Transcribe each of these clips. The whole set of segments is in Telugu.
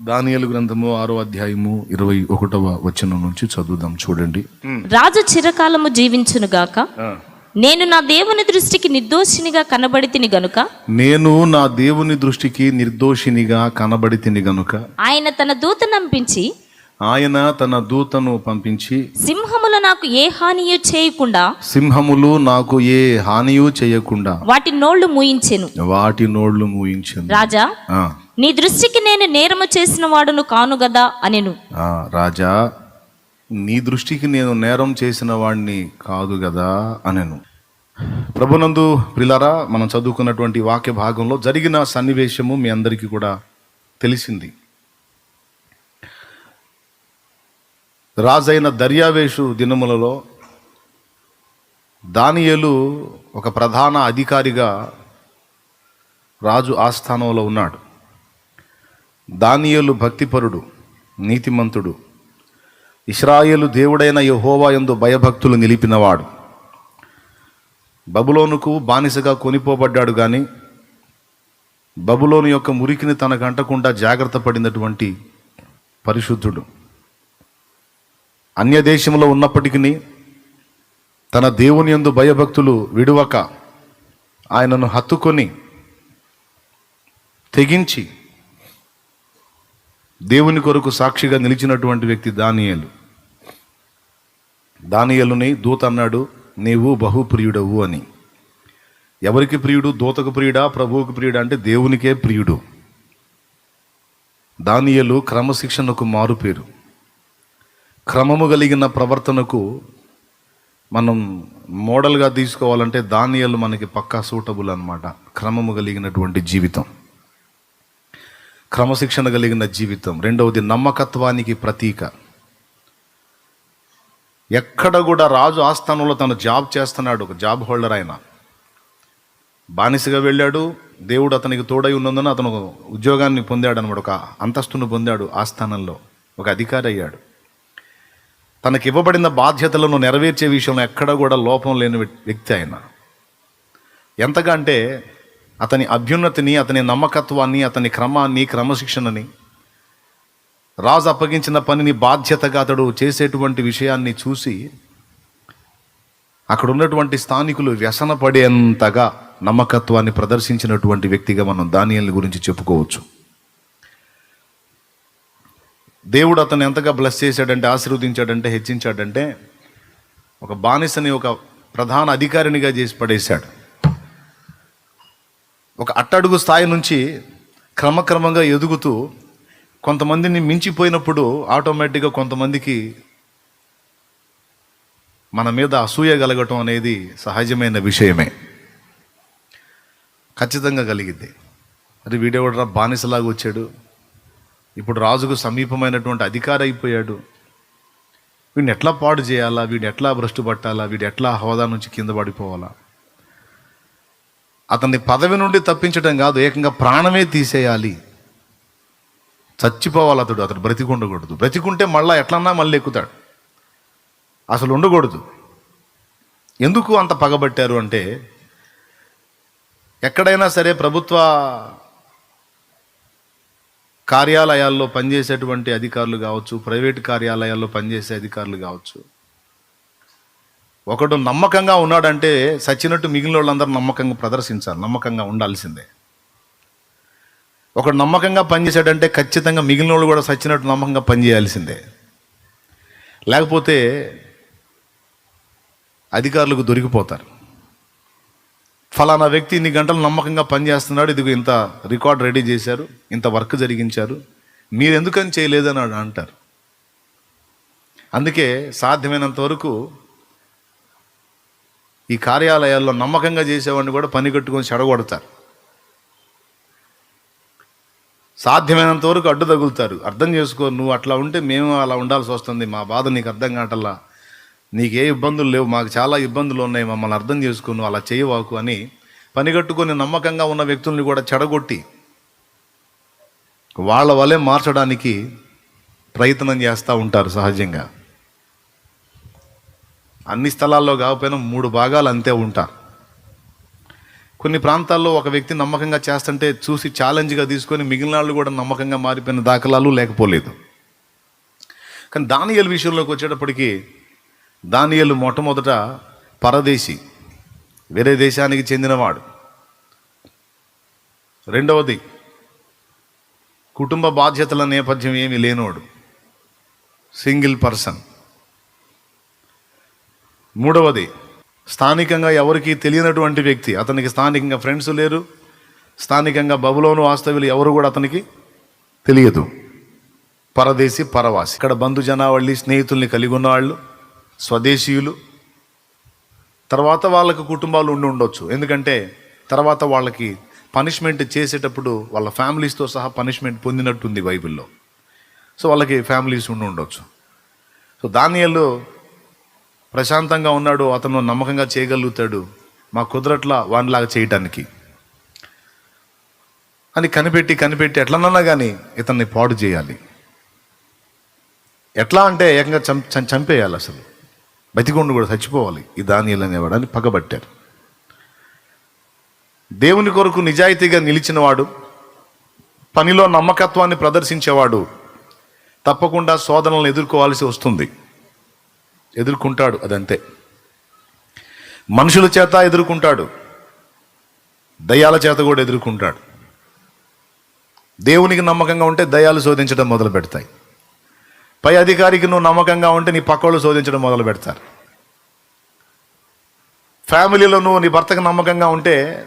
దానియలు గ్రంథము ఆరో అధ్యాయము ఇరవై ఒకటవ వచనం నుంచి చదువుదాం చూడండి. రాజు చిరకాలము జీవించునుగాక నేను నా దేవుని దృష్టికి నిర్దోషినిగా కనబడితిని గనుక? నేను నా దేవుని దృష్టికి నిర్దోషినిగా కనబడి తిని గనుక? ఆయన తన దూత నంపించి ఆయన తన దూతను పంపించి సింహములు నాకు ఏ హానియు చేయకుండా సింహములు నాకు ఏ హానియు చేయకుండా వాటి నోళ్ళు మూయించెను. వాటి నోళ్ళు మూయించింది రాజా ఆ, నీ దృష్టికి నేను నేరము చేసిన వాడును కాను గదా అనెను. రాజా నీ దృష్టికి నేను నేరం చేసిన వాడిని కాదు కదా అనెను. ప్రభునందు ప్రిలారా మనం చదువుకున్నటువంటి వాక్య భాగంలో జరిగిన సన్నివేశము మీ అందరికీ కూడా తెలిసింది. రాజైన దర్యావేషు దినములలో దానియేలు ఒక ప్రధాన అధికారిగా రాజు ఆస్థానంలో ఉన్నాడు. దానియలు భక్తిపరుడు నీతిమంతుడు. ఇస్రాయేలు దేవుడైన యహోవా ఎందు భయభక్తులు నిలిపినవాడు. బబులోనుకు బానిసగా కొనిపోబడ్డాడు కానీ బబులోను యొక్క మురికిని తన గంటకుండా జాగ్రత్త పడినటువంటి పరిశుద్ధుడు. అన్యదేశంలో ఉన్నప్పటికీ తన దేవుని యందు భయభక్తులు విడువక ఆయనను హత్తుకొని తెగించి దేవుని కొరకు సాక్షిగా నిలిచినటువంటి వ్యక్తి దానియలు. దానియలుని దూత అన్నాడు నీవు బహుప్రియుడవు అని. ఎవరికి ప్రియుడు? దూతకు ప్రియుడా? ప్రభువుకు ప్రియుడా? అంటే దేవునికే ప్రియుడు. దానియలు క్రమశిక్షణకు మారుపేరు. క్రమము కలిగిన ప్రవర్తనకు మనం మోడల్గా తీసుకోవాలంటే దానియలు మనకి పక్కా సూటబుల్ అనమాట క్రమము కలిగినటువంటి జీవితం. క్రమశిక్షణ కలిగిన జీవితం. రెండవది నమ్మకత్వానికి ప్రతీక. ఎక్కడ కూడా రాజు ఆస్థానంలో తను జాబ్ చేస్తున్నాడు. ఒక జాబ్ హోల్డర్ ఆయన. బానిసగా వెళ్ళాడు. దేవుడు అతనికి తోడై ఉన్నందున అతను ఉద్యోగాన్ని పొందాడు అనమాట ఒక అంతస్తును పొందాడు ఆస్థానంలో. ఒక అధికారి అయ్యాడు. తనకి ఇవ్వబడిన బాధ్యతలను నెరవేర్చే విషయంలో ఎక్కడ కూడా లోపం లేని వ్యక్తి ఆయన. ఎంతగా అంటే అతని అభ్యున్నతిని అతని నమ్మకత్వాన్ని అతని క్రమాన్ని క్రమశిక్షణని రాజు అప్పగించిన పనిని బాధ్యతగా అతడు చేసేటువంటి విషయాన్ని చూసి అక్కడ ఉన్నటువంటి స్థానికులు వ్యసనపడేంతగా నమ్మకత్వాన్ని ప్రదర్శించినటువంటి వ్యక్తిగా మనం దానియల్ని గురించి చెప్పుకోవచ్చు. దేవుడు అతను ఎంతగా బ్లెస్ చేశాడంటే ఆశీర్వదించాడంటే హెచ్చించాడంటే ఒక బానిసని ఒక ప్రధాన అధికారినిగా చేసి పడేశాడు. ఒక అట్టడుగు స్థాయి నుంచి క్రమక్రమంగా ఎదుగుతూ కొంతమందిని మించిపోయినప్పుడు ఆటోమేటిక్గా కొంతమందికి మన మీద అసూయ కలగటం అనేది సహజమైన విషయమే. ఖచ్చితంగా కలిగింది అది వీడేవాడరా బానిసలాగా వచ్చాడు. ఇప్పుడు రాజుకు సమీపమైనటువంటి అధికారి అయిపోయాడు. వీడిని ఎట్లా పాడు చేయాలా? వీడిని ఎట్లా భ్రష్టు పట్టాలా? వీడు ఎట్లా హోదా నుంచి కింద పడిపోవాలా? అతన్ని పదవి నుండి తప్పించడం కాదు ఏకంగా ప్రాణమే తీసేయాలి. చచ్చిపోవాలి అతడు అతడు బ్రతికి ఉండకూడదు బ్రతికుంటే మళ్ళీ ఎట్లన్నా మళ్ళీ ఎక్కుతాడు. అసలు ఉండకూడదు. ఎందుకు అంత పగబట్టారు అంటే ఎక్కడైనా సరే ప్రభుత్వ కార్యాలయాల్లో పనిచేసేటువంటి అధికారులు కావచ్చు ప్రైవేట్ కార్యాలయాల్లో పనిచేసే అధికారులు కావచ్చు ఒకడు నమ్మకంగా ఉన్నాడంటే సచ్చినట్టు మిగిలిన వాళ్ళందరూ నమ్మకంగా ప్రదర్శించాలి నమ్మకంగా ఉండాల్సిందే. ఒకడు నమ్మకంగా పనిచేశాడంటే ఖచ్చితంగా మిగిలిన వాళ్ళు కూడా సచ్చినట్టు నమ్మకంగా పనిచేయాల్సిందే. లేకపోతే అధికారులకు దొరికిపోతారు. ఫలానా వ్యక్తి ఇన్ని గంటలు నమ్మకంగా పనిచేస్తున్నాడు ఇదిగో ఇంత రికార్డ్ రెడీ చేశారు ఇంత వర్క్ జరిగించారు మీరు ఎందుకని చేయలేదని అంటారు. అందుకే సాధ్యమైనంత వరకు ఈ కార్యాలయాల్లో నమ్మకంగా చేసేవాడిని కూడా పని కట్టుకొని చెడగొడతారు. సాధ్యమైనంత వరకు అడ్డు తగులుతారు. అర్థం చేసుకో నువ్వు అట్లా ఉంటే మేము అలా ఉండాల్సి వస్తుంది. మా బాధ నీకు అర్థం కావటల్లా నీకు ఏ ఇబ్బందులు లేవు. మాకు చాలా ఇబ్బందులు ఉన్నాయి. మమ్మల్ని అర్థం చేసుకో నువ్వు అలా చేయవాకు అని పని కట్టుకొని నమ్మకంగా ఉన్న వ్యక్తుల్ని కూడా చెడగొట్టి వాళ్ళ వలె మార్చడానికి ప్రయత్నం చేస్తూ ఉంటారు సహజంగా. అన్ని స్థలాల్లో కాకపోయినా మూడు భాగాలు అంతే ఉంటారు కొన్ని ప్రాంతాల్లో ఒక వ్యక్తి నమ్మకంగా చేస్తుంటే చూసి ఛాలెంజ్గా తీసుకొని మిగిలిన వాళ్ళు కూడా నమ్మకంగా మారిపోయిన దాఖలాలు లేకపోలేదు. కానీ దానియలు విషయంలోకి వచ్చేటప్పటికి దానియలు మొట్టమొదట పరదేశి వేరే దేశానికి చెందినవాడు. రెండవది కుటుంబ బాధ్యతల నేపథ్యం ఏమీ లేనోడు. Single person. మూడవది స్థానికంగా ఎవరికీ తెలియనటువంటి వ్యక్తి అతనికి స్థానికంగా ఫ్రెండ్స్ లేరు స్థానికంగా బబులోను వాస్తవ్యులు ఎవరు కూడా అతనికి తెలియదు. పరదేశి పరవాసి. ఇక్కడ బంధు జనావళి స్నేహితుల్ని కలిగి ఉన్నవాళ్ళు స్వదేశీయులు. తర్వాత వాళ్ళకు కుటుంబాలు ఉండి ఉండొచ్చు. ఎందుకంటే తర్వాత వాళ్ళకి పనిష్మెంట్ చేసేటప్పుడు వాళ్ళ ఫ్యామిలీస్తో సహా పనిష్మెంట్ పొందినట్టుంది బైబిల్లో. సో వాళ్ళకి ఫ్యామిలీస్ ఉండి ఉండొచ్చు. సో దానియల్లో ప్రశాంతంగా ఉన్నాడు అతను నమ్మకంగా చేయగలుగుతాడు. మా కుదరట్లా వానిలాగా చేయటానికి. అని కనిపెట్టి కనిపెట్టి ఎట్లనన్నా కానీ ఇతన్ని పాడు చేయాలి. ఎట్లా అంటే ఏకంగా చం చంపేయాలి అసలు. బతికొండు కూడా చచ్చిపోవాలి. ఈ దానియలు అనేవాడు అని పగబట్టారు. దేవుని కొరకు నిజాయితీగా నిలిచినవాడు పనిలో నమ్మకత్వాన్ని ప్రదర్శించేవాడు తప్పకుండా శోధనలను ఎదుర్కోవాల్సి వస్తుంది. ఎదుర్కొంటాడు అదంతే. మనుషుల చేత ఎదుర్కొంటాడు. దయ్యాల చేత కూడా ఎదుర్కొంటాడు. దేవునికి నమ్మకంగా ఉంటే దయాలు శోధించడం మొదలు పెడతాయి. పై అధికారికి నువ్వు నమ్మకంగా ఉంటే నీ పక్కవాళ్ళు శోధించడం మొదలు పెడతారు. ఫ్యామిలీలో నువ్వు నీ భర్తకు నమ్మకంగా ఉంటే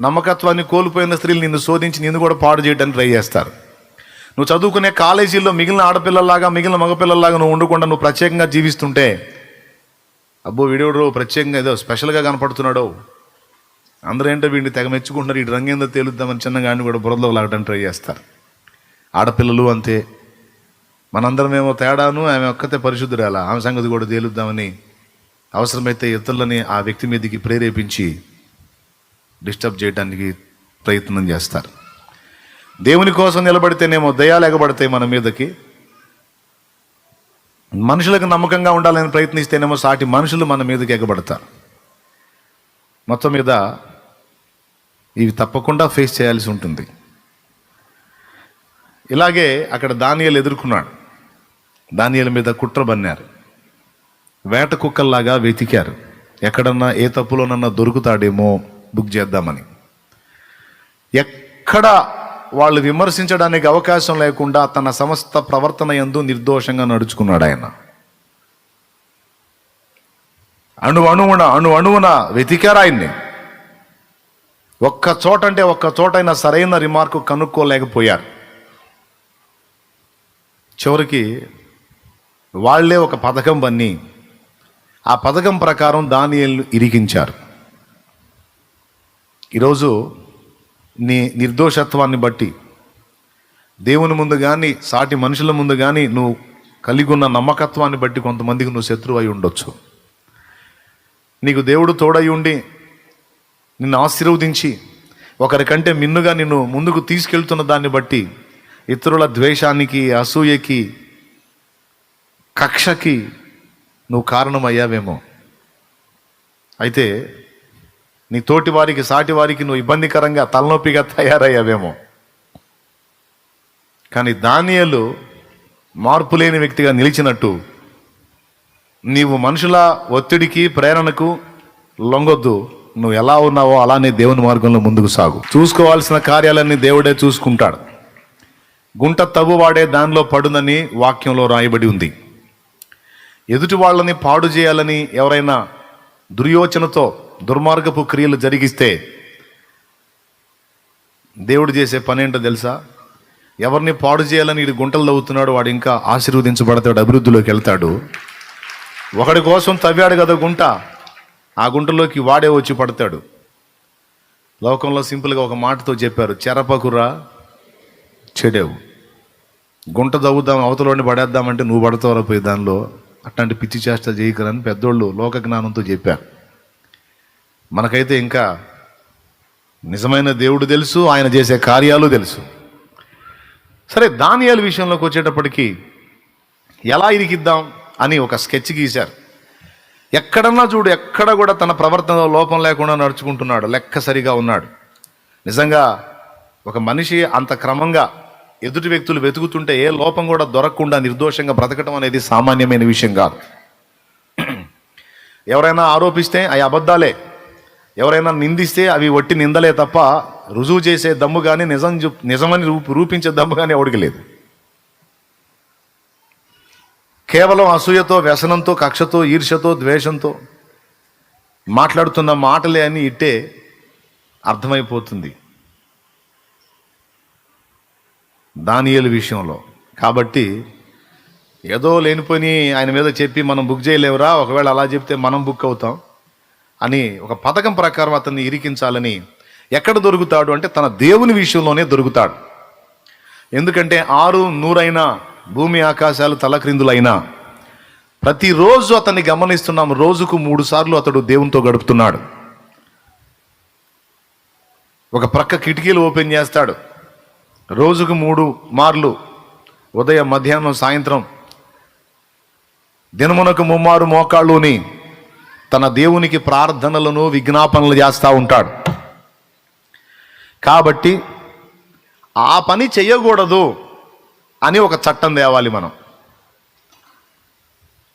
నమ్మకత్వాన్ని కోల్పోయిన స్త్రీలు నిన్ను శోధించి నిన్ను కూడా పాడు చేయడానికి ట్రై చేస్తారు. నువ్వు చదువుకునే కాలేజీల్లో మిగిలిన ఆడపిల్లల్లాగా మిగిలిన మగపిల్లల్లాగా నువ్వు ఉండకుండా నువ్వు ప్రత్యేకంగా జీవిస్తుంటే అబ్బో వీడియోడు ప్రత్యేకంగా ఏదో స్పెషల్గా కనపడుతున్నాడో. అందరూ ఏంటో వీడిని తెగ మెచ్చుకుంటున్నారు ఈ రంగేందో తేలుద్దామని చిన్నగా చిన్నగాని కూడా బురదలో లాగడం ట్రై చేస్తారు. ఆడపిల్లలు అంతే. మనందరం ఏమో తేడాను ఆమె ఒక్కతే పరిశుద్ధురాల ఆమె సంగతి కూడా తేలుద్దామని అవసరమైతే ఇతరులని ఆ వ్యక్తి మీదకి ప్రేరేపించి డిస్టర్బ్ చేయడానికి ప్రయత్నం చేస్తారు. దేవుని కోసం నిలబడితేనేమో దయాలు ఎగబడతాయి మన మీదకి. మనుషులకు నమ్మకంగా ఉండాలని ప్రయత్నిస్తేనేమో సాటి మనుషులు మన మీదకి ఎగబడతారు. మొత్తం మీద ఇవి తప్పకుండా ఫేస్ చేయాల్సి ఉంటుంది. ఇలాగే అక్కడ దానియలు ఎదుర్కొన్నాడు. దానియల మీద కుట్ర బన్నారు. వేట కుక్కల్లాగా వెతికారు. ఎక్కడన్నా ఏ తప్పులోనన్నా దొరుకుతాడేమో బుక్ చేద్దామని. ఎక్కడ వాళ్ళు విమర్శించడానికి అవకాశం లేకుండా తన సమస్త ప్రవర్తన ఎందు నిర్దోషంగా నడుచుకున్నాడు ఆయన. అణు అణువున అణు అణువున వెతికారు ఆయన్ని. ఒక్క చోట అంటే ఒక్క చోటైనా సరైన రిమార్కు కనుక్కోలేకపోయారు. చివరికి వాళ్ళే ఒక పథకం బన్ని. ఆ పథకం ప్రకారం దానియల్ని ఇరికించారు. ఈరోజు నీ నిర్దోషత్వాన్ని బట్టి. దేవుని ముందు కానీ సాటి మనుషుల ముందు కానీ నువ్వు కలిగి ఉన్న నమ్మకత్వాన్ని బట్టి కొంతమందికి నువ్వు శత్రువు అయి ఉండొచ్చు. నీకు దేవుడు తోడై ఉండి నిన్ను ఆశీర్వదించి ఒకరికంటే మిన్నుగా నిన్ను ముందుకు తీసుకెళ్తున్న దాన్ని బట్టి ఇతరుల ద్వేషానికి అసూయకి కక్షకి నువ్వు కారణమయ్యావేమో. అయితే నీ తోటి వారికి సాటి వారికి నువ్వు ఇబ్బందికరంగా తలనొప్పిగా తయారయ్యావేమో. కానీ దానియలు మార్పు లేని వ్యక్తిగా నిలిచినట్టు నీవు మనుషుల ఒత్తిడికి ప్రేరణకు లొంగొద్దు. నువ్వు ఎలా ఉన్నావో అలానే దేవుని మార్గంలో ముందుకు సాగు. చూసుకోవాల్సిన కార్యాలన్నీ దేవుడే చూసుకుంటాడు. గుంట తవ్వువాడే దానిలో పడునని వాక్యంలో రాయబడి ఉంది. ఎదుటి వాళ్ళని పాడు చేయాలని ఎవరైనా దుర్యోచనతో దుర్మార్గపు క్రియలు జరిగిస్తే దేవుడు చేసే పని ఏంటో తెలుసా? ఎవరిని పాడు చేయాలని ఇది గుంటలు తవ్వుతున్నాడు వాడు ఇంకా ఆశీర్వదించబడతాడు అభివృద్ధిలోకి వెళ్తాడు. ఒకడి కోసం తవ్వాడు కదా గుంట ఆ గుంటలోకి వాడే వచ్చి పడతాడు. లోకంలో సింపుల్గా ఒక మాటతో చెప్పారు చెరపకురా చెడేవు. గుంట తవ్వుదాం అవతలోని పడేద్దామంటే నువ్వు పడతావరా పోయి దానిలో? అట్లాంటి పిచ్చి చేష్ట చేయకరని పెద్దోళ్ళు లోక జ్ఞానంతో చెప్పారు. మనకైతే ఇంకా నిజమైన దేవుడు తెలుసు ఆయన చేసే కార్యాలు తెలుసు. సరే దానియాల విషయంలోకి వచ్చేటప్పటికి ఎలా ఇరికిద్దాం అని ఒక స్కెచ్ గీశారు. ఎక్కడన్నా చూడు ఎక్కడ కూడా తన ప్రవర్తనలో లోపం లేకుండా నడుచుకుంటున్నాడు లెక్క సరిగా ఉన్నాడు. నిజంగా ఒక మనిషి అంత క్రమంగా ఎదుటి వ్యక్తులు వెతుకుతుంటే ఏ లోపం కూడా దొరకకుండా నిర్దోషంగా బ్రతకడం అనేది సామాన్యమైన విషయం కాదు. ఎవరైనా ఆరోపిస్తే అవి అబద్ధాలే ఎవరైనా నిందిస్తే అవి వట్టి నిందలే తప్ప రుజువు చేసే దమ్ము కానీ నిజం నిజమని రూప- రూపించే దమ్ము కానీ ఎవడికి లేదు. కేవలం అసూయతో వ్యసనంతో కక్షతో ఈర్ష్యతో ద్వేషంతో మాట్లాడుతున్న మాటలే అని ఇట్టే అర్థమైపోతుంది. దానియలు విషయంలో. కాబట్టి ఏదో లేనిపోయి ఆయన మీద చెప్పి మనం బుక్ చేయలేవురా ఒకవేళ అలా చెప్తే మనం బుక్ అవుతాం. అని ఒక పథకం ప్రకారం అతన్ని ఇరికించాలని ఎక్కడ దొరుకుతాడు అంటే తన దేవుని విషయంలోనే దొరుకుతాడు. ఎందుకంటే ఆరు నూరైన భూమి ఆకాశాలు తలక్రిందులైనా ప్రతిరోజు అతన్ని గమనిస్తున్నాం రోజుకు మూడు సార్లు అతడు దేవునితో గడుపుతున్నాడు. ఒక ప్రక్క కిటికీలు ఓపెన్ చేస్తాడు. రోజుకు మూడు మార్లు ఉదయం మధ్యాహ్నం సాయంత్రం దినమునకు ముమ్మారు మోకాళ్ళుని తన దేవునికి ప్రార్థనలను విజ్ఞాపనలు చేస్తూ ఉంటాడు. కాబట్టి ఆ పని చేయకూడదు అని ఒక చట్టం తేవాలి మనం.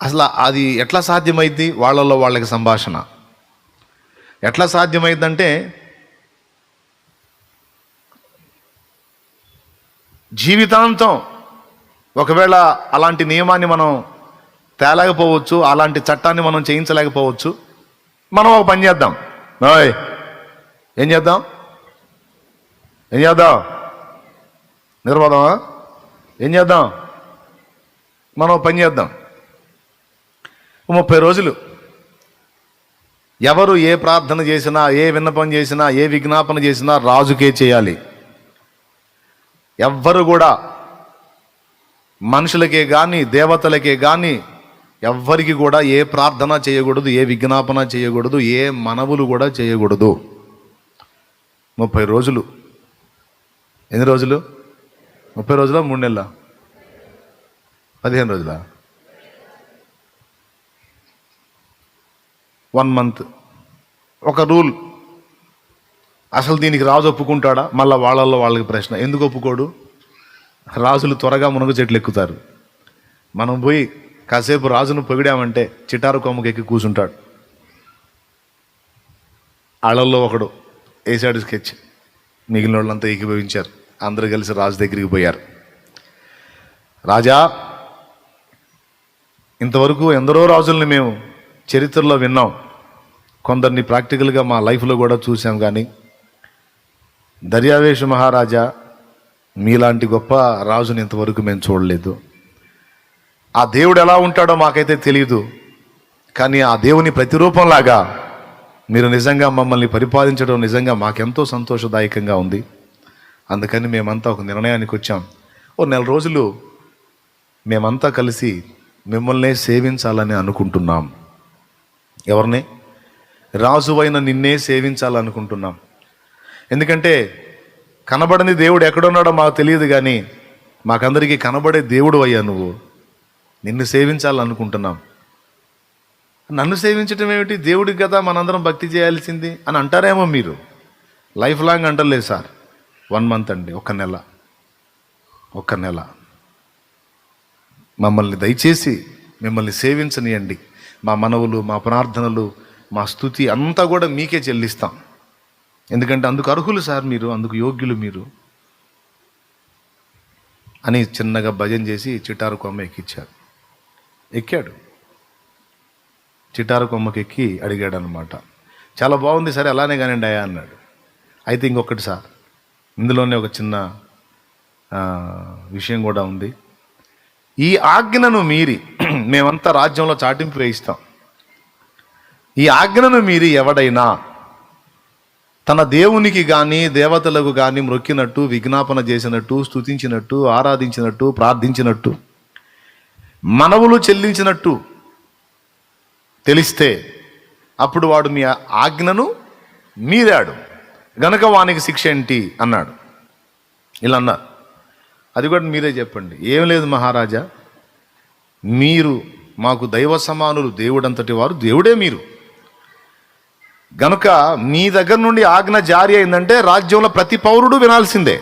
అసలు అది ఎట్లా సాధ్యమైంది వాళ్ళల్లో వాళ్ళకి సంభాషణ. ఎట్లా సాధ్యమైందంటే జీవితాంతం ఒకవేళ అలాంటి నియమాన్ని మనం తేలేకపోవచ్చు అలాంటి చట్టాన్ని మనం చేయించలేకపోవచ్చు. మనం ఒక పని చేద్దాం. ఓయ్ ఏం చేద్దాం? ఏం చేద్దాం? నిర్వాదమా ఏం చేద్దాం? మనం పని చేద్దాం. ముప్పై రోజులు. ఎవరు ఏ ప్రార్థన చేసినా ఏ విన్నపం చేసినా ఏ విజ్ఞాపన చేసినా రాజుకే చేయాలి. ఎవ్వరు కూడా మనుషులకే కానీ దేవతలకే కానీ ఎవ్వరికి కూడా ఏ ప్రార్థన చేయకూడదు ఏ విజ్ఞాపన చేయకూడదు ఏ మనవులు కూడా చేయకూడదు. ముప్పై రోజులు. ఎన్ని రోజులు? ముప్పై రోజుల? మూడు నెలల? పదిహేను రోజుల? One month. ఒక రూల్. అసలు దీనికి రాజు ఒప్పుకుంటాడా? మళ్ళీ వాళ్ళల్లో వాళ్ళకి ప్రశ్న. ఎందుకు ఒప్పుకోడు? రాజులు త్వరగా మునగ చెట్లు ఎక్కుతారు. మనం పోయి కాసేపు రాజును పొగిడామంటే చిటారు కొమ్మకి ఎక్కి కూర్చుంటాడు ఆళ్ళల్లో ఒకడు వేసాడు స్కెచ్. మిగిలిన వాళ్ళంతా ఏకీభవించారు. అందరూ కలిసి రాజు దగ్గరికి పోయారు. రాజా ఇంతవరకు ఎందరో రాజుల్ని మేము చరిత్రలో విన్నాం. కొందరిని ప్రాక్టికల్గా మా లైఫ్లో కూడా చూసాం కానీ దర్యావేశ మహారాజా మీలాంటి గొప్ప రాజుని ఇంతవరకు మేము చూడలేదు. ఆ దేవుడు ఎలా ఉంటాడో మాకైతే తెలియదు కానీ ఆ దేవుని ప్రతిరూపంలాగా మీరు నిజంగా మమ్మల్ని పరిపాలించడం నిజంగా మాకెంతో సంతోషదాయకంగా ఉంది. అందుకని మేమంతా ఒక నిర్ణయానికి వచ్చాం. ఓ నెల రోజులు మేమంతా కలిసి మిమ్మల్నే సేవించాలని అనుకుంటున్నాం. ఎవరిని? రాజువైన నిన్నే సేవించాలనుకుంటున్నాం. ఎందుకంటే కనబడని దేవుడు ఎక్కడున్నాడో మాకు తెలియదు కానీ మాకందరికీ కనబడే దేవుడు అయ్యా నువ్వు. నిన్ను సేవించాలనుకుంటున్నాం. నన్ను సేవించటం ఏమిటి? దేవుడికి కదా మనందరం భక్తి చేయాల్సింది అని అంటారేమో మీరు? లైఫ్ లాంగ్ అంటలేదు సార్. వన్ మంత్ అండి ఒక నెల. ఒక నెల. మమ్మల్ని దయచేసి మిమ్మల్ని సేవించనియండి. మా మనవులు మా ప్రార్థనలు మా స్థుతి అంతా కూడా మీకే చెల్లిస్తాం. ఎందుకంటే అందుకు అర్హులు సార్ మీరు అందుకు యోగ్యులు మీరు అని చిన్నగా భజన చేసి చిటారు కొమ్మ ఎక్కిచ్చారు. ఎక్కాడు. చిటారు కొమ్మకి ఎక్కి అడిగాడు అనమాట చాలా బాగుంది సరే అలానే కానివ్వండి అయ్యా అన్నాడు. అయితే ఇంకొకటి సార్ ఇందులోనే ఒక చిన్న విషయం కూడా ఉంది. ఈ ఆజ్ఞను మీరి మేమంతా రాజ్యంలో చాటింపు వేయిస్తాం. ఈ ఆజ్ఞను మీరి ఎవడైనా తన దేవునికి కానీ దేవతలకు కానీ మ్రొక్కినట్టు విజ్ఞాపన చేసినట్టు స్తుతించినట్టు ఆరాధించినట్టు ప్రార్థించినట్టు మనవులు చెల్లించినట్టు తెలిస్తే అప్పుడు వాడు మీ ఆజ్ఞను మీరాడు. గనక వానికి శిక్ష ఏంటి? అన్నాడు. ఇలా అన్నారు. అది కూడా మీరే చెప్పండి. ఏం లేదు మహారాజా. మీరు మాకు దైవ సమానులు దేవుడంతటి వారు దేవుడే మీరు. గనుక మీ దగ్గర నుండి ఆజ్ఞ జారీ అయిందంటే రాజ్యంలో ప్రతి పౌరుడు వినాల్సిందే.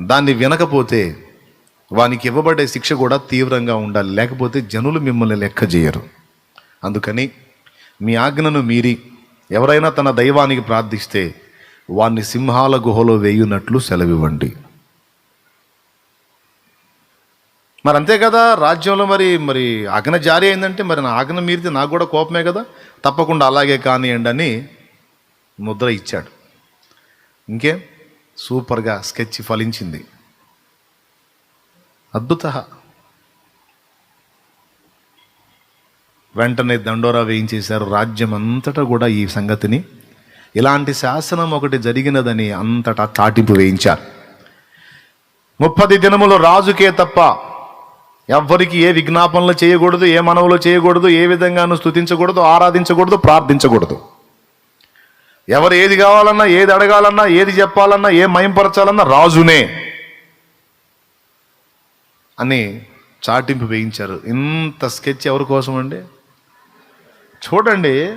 దాన్ని వినకపోతే వానికి ఇవ్వబడే శిక్ష కూడా తీవ్రంగా ఉండాలి. లేకపోతే జనులు మిమ్మల్ని లెక్క చేయరు. అందుకని మీ ఆజ్ఞను మీరి ఎవరైనా తన దైవానికి ప్రార్థిస్తే వాన్ని సింహాల గుహలో వేయునట్లు సెలవివ్వండి. మరి అంతే కదా? రాజ్యంలో మరి మరి ఆజ్ఞ జారీ అయిందంటే మరి నా ఆజ్ఞ మీరితే నాకు కూడా కోపమే కదా? తప్పకుండా అలాగే కానివ్వండి అని ముద్ర ఇచ్చాడు. ఇంకేం? సూపర్గా స్కెచ్ ఫలించింది. అద్భుత. వెంటనే దండోరా వేయించేశారు రాజ్యం అంతటా కూడా ఈ సంగతిని. ఇలాంటి శాసనం ఒకటి జరిగినదని అంతటా చాటింపు వేయించారు. ముప్పది దినములు రాజుకే తప్ప ఎవ్వరికి ఏ విజ్ఞాపనలు చేయకూడదు ఏ మనవులు చేయకూడదు ఏ విధంగానూ స్తుతించకూడదు ఆరాధించకూడదు ప్రార్థించకూడదు. ఎవరు ఏది కావాలన్నా ఏది అడగాలన్నా ఏది చెప్పాలన్నా ఏ మయంపరచాలన్నా రాజునే. అని చాటింపు వేయించారు. ఇంత స్కెచ్ ఎవరి కోసం అండి? చూడండి.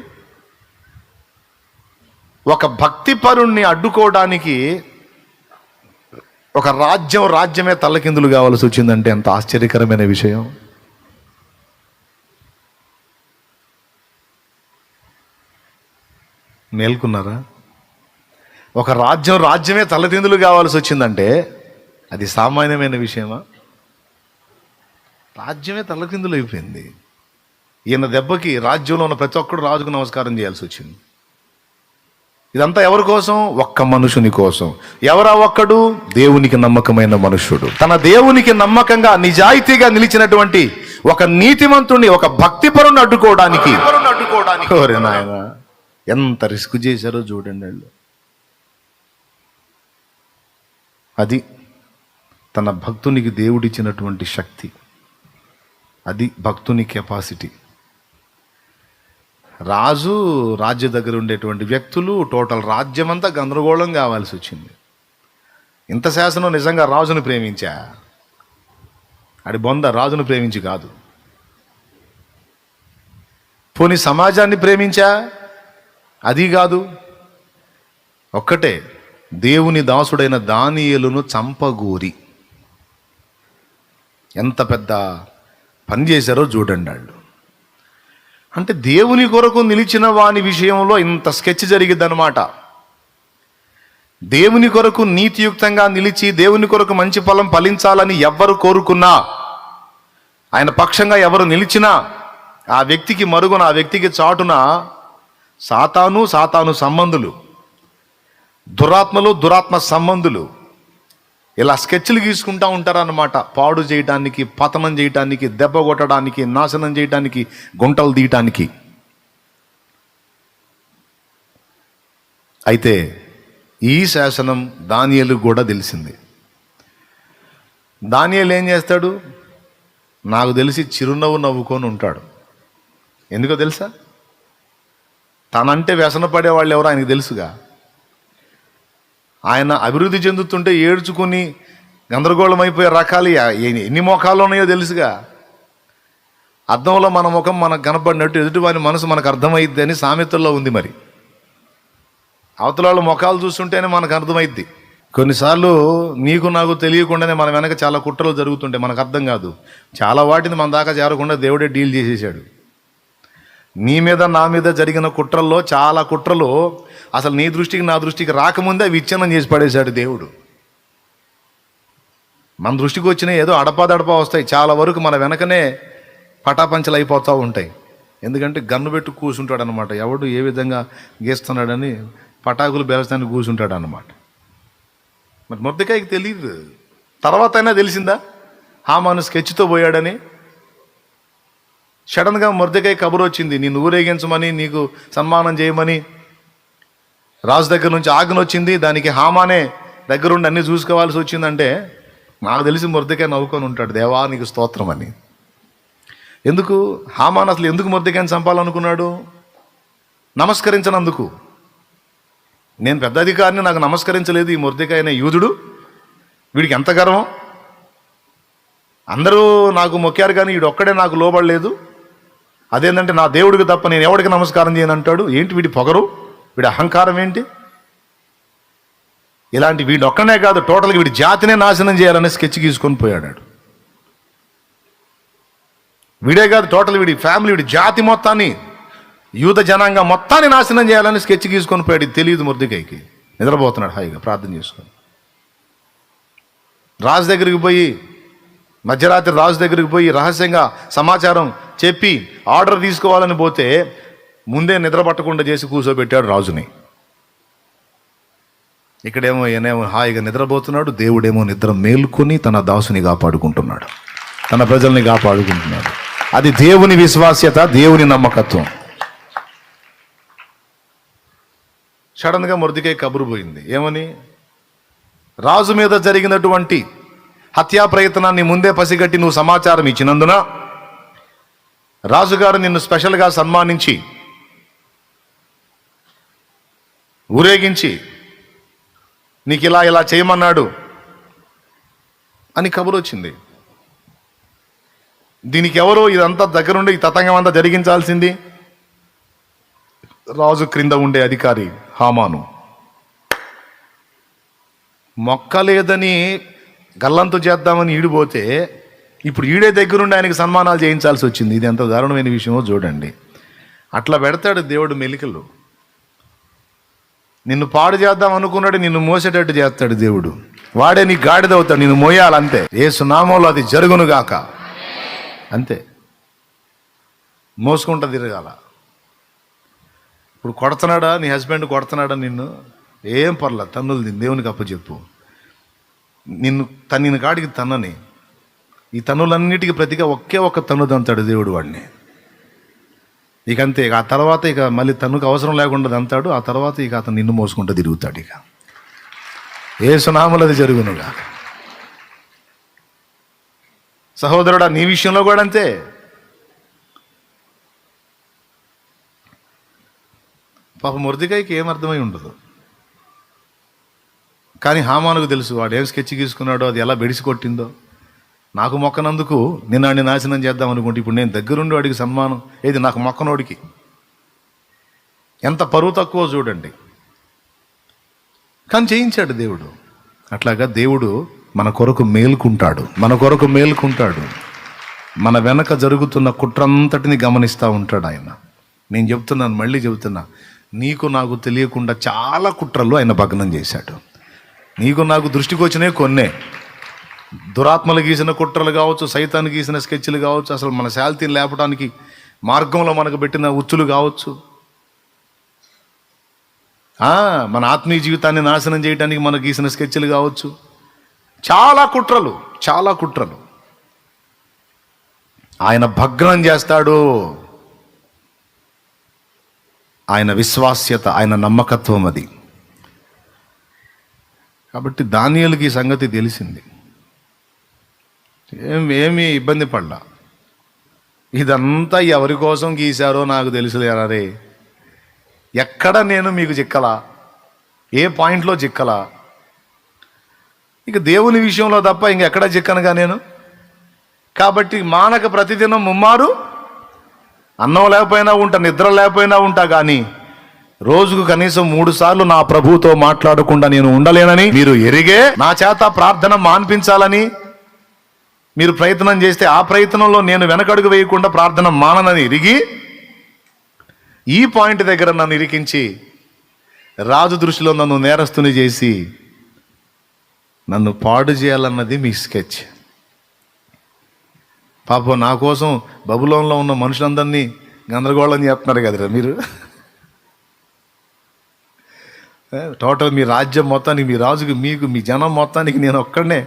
ఒక భక్తిపరుణ్ణి అడ్డుకోవడానికి ఒక రాజ్యం రాజ్యమే తల్లకిందులు కావాల్సి వచ్చిందంటే ఎంత ఆశ్చర్యకరమైన విషయం. మేల్కున్నారా? ఒక రాజ్యం రాజ్యమే తలదిందులు కావాల్సి వచ్చిందంటే అది సామాన్యమైన విషయమా? రాజ్యమే తలకిందులు అయిపోయింది ఈయన దెబ్బకి రాజ్యంలో ఉన్న ప్రతి ఒక్కడు రాజుకు నమస్కారం చేయాల్సి వచ్చింది. ఇదంతా ఎవరి కోసం? ఒక్క మనుషుని కోసం. ఎవరా ఒక్కడు? దేవునికి నమ్మకమైన మనుష్యుడు. తన దేవునికి నమ్మకంగా నిజాయితీగా నిలిచినటువంటి ఒక నీతిమంతుణ్ణి ఒక భక్తిపరుని అడ్డుకోవడానికి. నాయన ఎంత రిస్క్ చేశారో చూడండి వాళ్ళు. అది తన భక్తునికి దేవుడిచ్చినటువంటి శక్తి. అది భక్తుని కెపాసిటీ. రాజు రాజ్య దగ్గర ఉండేటువంటి వ్యక్తులు టోటల్ రాజ్యం అంతా గందరగోళం కావాల్సి వచ్చింది. ఇంత శాసనం నిజంగా రాజును ప్రేమించా? అడి బొంద రాజును ప్రేమించి కాదు. పోని సమాజాన్ని ప్రేమించా? అది కాదు. ఒక్కటే దేవుని దాసుడైన దానియలును చంపగూరి. ఎంత పెద్ద పని చేశారో చూడండి వాళ్ళు. అంటే దేవుని కొరకు నిలిచిన వాని విషయంలో ఇంత స్కెచ్ జరిగిద్దనమాట దేవుని కొరకు నీతియుక్తంగా నిలిచి దేవుని కొరకు మంచి ఫలం ఫలించాలని ఎవ్వరు కోరుకున్నా ఆయన పక్షంగా ఎవరు నిలిచినా ఆ వ్యక్తికి మరుగున ఆ వ్యక్తికి చాటున సాతాను సాతాను సంబంధులు. దురాత్మలు దురాత్మ సంబంధులు. ఇలా స్కెచ్లు గీసుకుంటా ఉంటారన్నమాట. పాడు చేయటానికి పతనం చేయటానికి దెబ్బ కొట్టడానికి నాశనం చేయటానికి గుంటలు తీయటానికి. అయితే ఈ శాసనం దానియలు కూడా తెలిసింది. దానియలు ఏం చేస్తాడు? నాకు తెలిసి చిరునవ్వు నవ్వుకొని ఉంటాడు. ఎందుకో తెలుసా? తనంటే వ్యసన పడేవాళ్ళు ఎవరో ఆయనకు తెలుసుగా. ఆయన అభివృద్ధి చెందుతుంటే ఏడ్చుకుని గందరగోళం అయిపోయే రకాలు ఎన్ని మోకాలు ఉన్నాయో తెలుసుగా. అర్థంలో మన ముఖం మనకు కనపడినట్టు ఎదుటివారి మనసు మనకు అర్థమైద్ది అని సామెతల్లో ఉంది మరి. అవతల వాళ్ళ ముఖాలు చూస్తుంటేనే మనకు అర్థమైద్ది. కొన్నిసార్లు నీకు నాకు తెలియకుండానే మన వెనక చాలా కుట్రలు జరుగుతుంటే మనకు అర్థం కాదు. చాలా వాటిని మన దాకా చేరకుండా దేవుడే డీల్ చేసేసాడు. నీ మీద నా మీద జరిగిన కుట్రల్లో చాలా కుట్రలు అసలు నీ దృష్టికి నా దృష్టికి రాకముందే విచ్ఛిన్నం చేసి పడేశాడు దేవుడు. మన దృష్టికి వచ్చిన ఏదో అడపాదడపా వస్తాయి. చాలా వరకు మన వెనకనే పటాపంచలు అయిపోతూ ఉంటాయి. ఎందుకంటే గన్ను పెట్టి కూర్చుంటాడు అనమాట ఎవడు ఏ విధంగా గీస్తున్నాడని పటాకులు బెలస్తానికి కూర్చుంటాడు అనమాట మరి మొద్దకాయకి తెలియదు తర్వాత అయినా తెలిసిందా? హామాను స్కెచ్తో పోయాడని. సడన్గా మొర్దకాయ కబురు వచ్చింది నేను ఊరేగించమని నీకు సన్మానం చేయమని రాజు దగ్గర నుంచి ఆజ్ఞ వచ్చింది దానికి హామానే దగ్గరుండి అన్ని చూసుకోవాల్సి వచ్చిందంటే నాకు తెలిసి మొర్దకాయ నవ్వుకొని ఉంటాడు. దేవా నీకు స్తోత్రం అని. ఎందుకు? హామాన్ అసలు ఎందుకు మురదకాయని చంపాలనుకున్నాడు? నమస్కరించనందుకు. నేను పెద్ద అధికారిని నాకు నమస్కరించలేదు ఈ మురదకాయ అనే యూదుడు. వీడికి ఎంత గర్వం? అందరూ నాకు మొక్కారు కానీ వీడు ఒక్కడే నాకు లోబడలేదు. అదేంటంటే నా దేవుడికి తప్ప నేను ఎవడికి నమస్కారం చేయను అంటాడు ఏంటి వీడి పొగరు? వీడి అహంకారం ఏంటి? ఇలాంటి వీడి ఒక్కనే కాదు టోటల్గా వీడి జాతినే నాశనం చేయాలని స్కెచ్ గీసుకొని పోయాడు వీడే కాదు టోటల్ వీడి ఫ్యామిలీ వీడి జాతి మొత్తాన్ని యూత జనాంగం మొత్తాన్ని నాశనం చేయాలని స్కెచ్ గీసుకొని పోయాడు తెలియదు మురదికైకి. నిద్రపోతున్నాడు హాయిగా ప్రార్థన చేసుకొని. రాజు దగ్గరికి పోయి మధ్యరాత్రి రాజు దగ్గరికి పోయి రహస్యంగా సమాచారం చెప్పి ఆర్డర్ తీసుకోవాలని పోతే ముందే నిద్రపట్టకుండా చేసి కూర్చోబెట్టాడు రాజుని. ఇక్కడేమో ఈయనేమో హాయిగా నిద్రపోతున్నాడు దేవుడేమో నిద్ర మేల్కొని తన దాసుని కాపాడుకుంటున్నాడు. తన ప్రజల్ని కాపాడుకుంటున్నాడు. అది దేవుని విశ్వాస్యత దేవుని నమ్మకత్వం. సడన్గా మురదికే కబురు పోయింది. ఏమని? రాజు మీద జరిగినటువంటి హత్యా ప్రయత్నాన్ని ముందే పసిగట్టి నువ్వు సమాచారం ఇచ్చినందున రాజుగారు నిన్ను స్పెషల్గా సన్మానించి ఊరేగించి నీకు ఇలా ఇలా చేయమన్నాడు అని కబురు వచ్చింది. దీనికి ఎవరు ఇదంతా దగ్గరుండి ఈ తతంగం అంతా జరిగించాల్సింది? రాజు క్రింద ఉండే అధికారి హామాను. మొక్క లేదని గల్లంతు చేద్దామని ఈడిపోతే ఇప్పుడు ఈడే దగ్గరుండి ఆయనకి సన్మానాలు చేయించాల్సి వచ్చింది. ఇది ఎంత దారుణమైన విషయమో చూడండి. అట్లా పెడతాడు దేవుడు మెలికలు. నిన్ను పాడు చేద్దాం అనుకున్నాడు నిన్ను మోసేటట్టు చేస్తాడు దేవుడు. వాడే నీ గాడిదవుతాడు నిన్ను మోయాలంతే ఏ సునామంలో అది జరుగునుగాక అంతే. మోసుకుంటా తిరగాల. ఇప్పుడు కొడుతున్నాడా నీ హస్బెండ్ కొడుతున్నాడా నిన్ను? ఏం పర్లా తన్నులు తిని దేవునికి అప్పచెప్పు నిన్ను తన్నిన కాడికి తన్నని. ఈ తన్నులన్నిటికీ ప్రతిగా ఒకే ఒక్క తన్ను దంతాడు దేవుడు వాడిని. ఇక అంతే ఇక ఆ తర్వాత ఇక మళ్ళీ తనకు అవసరం లేకుండా అంతాడు ఆ తర్వాత ఇక అతను నిన్ను మోసుకుంటూ తిరుగుతాడు ఇక. ఏ సునాములది జరుగునుగా. సహోదరుడా నీ విషయంలో కూడా అంతే. పాప మురదికాయకి ఏం అర్థమై ఉండదు. కానీ హామానుకు తెలుసు వాడు ఏం స్కెచ్ గీసుకున్నాడో అది ఎలా బెడిసి కొట్టిందో. నాకు మొక్కనందుకు నిన్న నాశనం చేద్దాం అనుకుంటే ఇప్పుడు నేను దగ్గరుండి వాడికి సన్మానం. ఏది నాకు మొక్కనోడికి? ఎంత పరువు తక్కువ చూడండి. కానీ చేయించాడు దేవుడు. అట్లాగా దేవుడు మన కొరకు మేలుకుంటాడు. మన కొరకు మేలుకుంటాడు. మన వెనక జరుగుతున్న కుట్రంతటిని గమనిస్తూ ఉంటాడు ఆయన. నేను చెప్తున్నాను మళ్ళీ చెబుతున్నా నీకు నాకు తెలియకుండా చాలా కుట్రలు ఆయన భగ్నం చేశాడు. నీకు నాకు దృష్టికి వచ్చినాయి కొన్నే. దురాత్మలు గీసిన కుట్రలు కావచ్చు సైతాన్ని గీసిన స్కెచ్లు కావచ్చు అసలు మన శాల్తీని లేపడానికి మార్గంలో మనకు పెట్టిన ఉచ్చులు కావచ్చు. మన ఆత్మీయ జీవితాన్ని నాశనం చేయడానికి మనకు గీసిన స్కెచ్లు కావచ్చు. చాలా కుట్రలు చాలా కుట్రలు. ఆయన భగ్నం చేస్తాడు. ఆయన విశ్వాస్యత ఆయన నమ్మకత్వం అది. కాబట్టి దానియలకి ఈ సంగతి తెలిసింది. ఏమీ ఇబ్బంది పడలా. ఇదంతా ఎవరి కోసం గీశారో నాకు తెలుసులేరా రే ఎక్కడ నేను మీకు చిక్కలా? ఏ పాయింట్లో చిక్కలా? ఇక దేవుని విషయంలో తప్ప ఇంకెక్కడ చిక్కనుగా నేను? కాబట్టి మానక ప్రతిదినం ముమ్మారు అన్నం లేకపోయినా ఉంటా నిద్ర లేకపోయినా ఉంటా కానీ రోజుకు కనీసం మూడు సార్లు నా ప్రభుతో మాట్లాడకుండా నేను ఉండలేనని మీరు ఎరిగే నా చేత ప్రార్థన మాన్పించాలని మీరు ప్రయత్నం చేస్తే ఆ ప్రయత్నంలో నేను వెనకడుగు వేయకుండా ప్రార్థన మాననని ఇరిగి ఈ పాయింట్ దగ్గర నన్ను ఇరికించి రాజు దృష్టిలో నన్ను నేరస్తుని చేసి నన్ను పాడు చేయాలన్నది మీ స్కెచ్. పాపం నా కోసం బబులోన్లో ఉన్న మనుషులందరినీ గందరగోళం చేస్తున్నారు కదరా మీరు. టోటల్ మీ రాజ్యం మొత్తానికి మీ రాజుకి మీకు మీ జనం మొత్తానికి నేను ఒక్కడనే.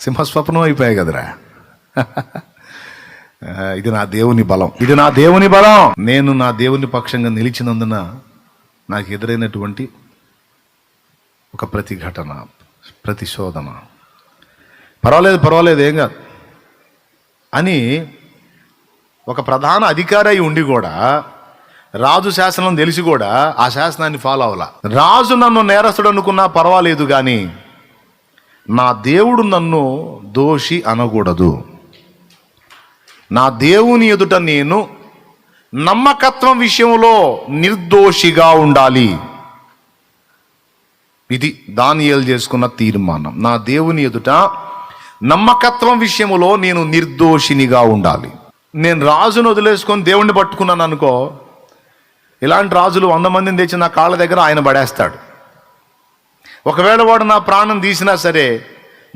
సింహస్వప్నం అయిపోయాయి కదరా. ఇది నా దేవుని బలం. ఇది నా దేవుని బలం. నేను నా దేవుని పక్షంగా నిలిచినందున నాకు ఎదురైనటువంటి ఒక ప్రతిఘటన ప్రతిశోధన. పర్వాలేదు పర్వాలేదు ఏం కాదు. అని ఒక ప్రధాన అధికారి అయి ఉండి కూడా రాజు శాసనం తెలిసి కూడా ఆ శాసనాన్ని ఫాలో అవ్వాల. రాజు నన్ను నేరస్తుడు అనుకున్నా పర్వాలేదు కానీ నా దేవుడు నన్ను దోషి అనకూడదు. నా దేవుని ఎదుట నేను నమ్మకత్వం విషయంలో నిర్దోషిగా ఉండాలి. ఇది దానియలు చేసుకున్న తీర్మానం. నా దేవుని ఎదుట నమ్మకత్వం విషయంలో నేను నిర్దోషినిగా ఉండాలి. నేను రాజును వదిలేసుకొని దేవుణ్ణి పట్టుకున్నాను అనుకో ఇలాంటి రాజులు వంద మందిని తెచ్చి నా కాళ్ళ దగ్గర ఆయన పడేస్తాడు. ఒకవేళ వాడు నా ప్రాణం తీసినా సరే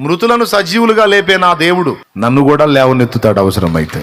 మృతులను సజీవులుగా లేపే నా దేవుడు నన్ను కూడా లేవనెత్తుతాడు అవసరమైతే.